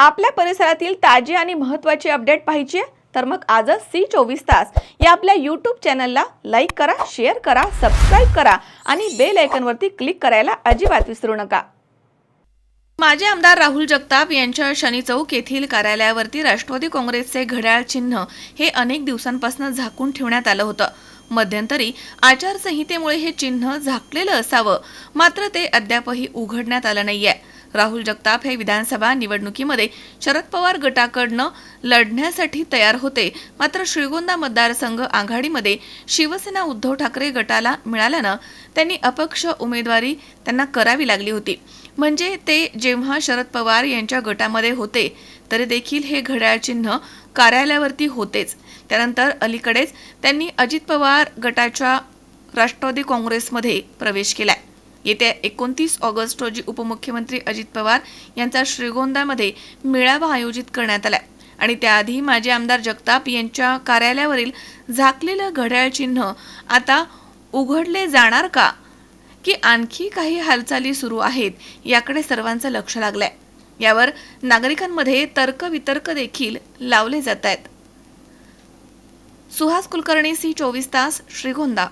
आपल्या परिसरातील ताजी आणि महत्त्वाची अपडेट पाहिजे? तर मग आजच सी चोवीस तास या आपल्या यूट्यूब चॅनलला लाईक करा शेअर करा सबस्क्राईब करा आणि बेल आयकनवरती क्लिक करायला अजिबात विसरू नका. माजी आमदार राहुल जगताप यांच्या शनी चौक येथील कार्यालयावरती राष्ट्रवादी काँग्रेसचे घड्याळ चिन्ह हे अनेक दिवसांपासून झाकून ठेवण्यात आलं होतं. मध्यंतरी आचारसंहितेमुळे हे चिन्ह झाकलेलं असावं मात्र ते अद्यापही उघडण्यात आलं नाहीये. राहुल जगताप हे विधानसभा निवडणुकीमध्ये शरद पवार गटाकडनं लढण्यासाठी तयार होते. मात्र श्रीगोंदा मतदारसंघ आघाडीमध्ये शिवसेना उद्धव ठाकरे गटाला मिळाल्यानं त्यांनी अपक्ष उमेदवारी त्यांना करावी लागली होती. म्हणजे ते जेव्हा शरद पवार यांच्या गटामध्ये होते तरी देखील हे घड्याळ चिन्ह कार्यालयावरती होतेच. त्यानंतर अलीकडेच त्यांनी अजित पवार गटाच्या राष्ट्रवादी काँग्रेसमध्ये प्रवेश केलाय. येत्या एकोणतीस ऑगस्ट रोजी उपमुख्यमंत्री अजित पवार यांचा श्रीगोंदामध्ये मेळावा आयोजित करण्यात आला. आणि त्याआधी माजी आमदार जगताप यांच्या कार्यालयावरील झाकलेलं घड्याळ चिन्ह आता उघडले जाणार का? की आणखी काही हालचाली सुरू आहेत याकडे सर्वांचं लक्ष लागलंय. यावर नागरिकांमध्ये तर्कवितर्क देखील लावले जात आहेत. सुहास कुलकर्णी सी चोवीस तास श्रीगोंदा.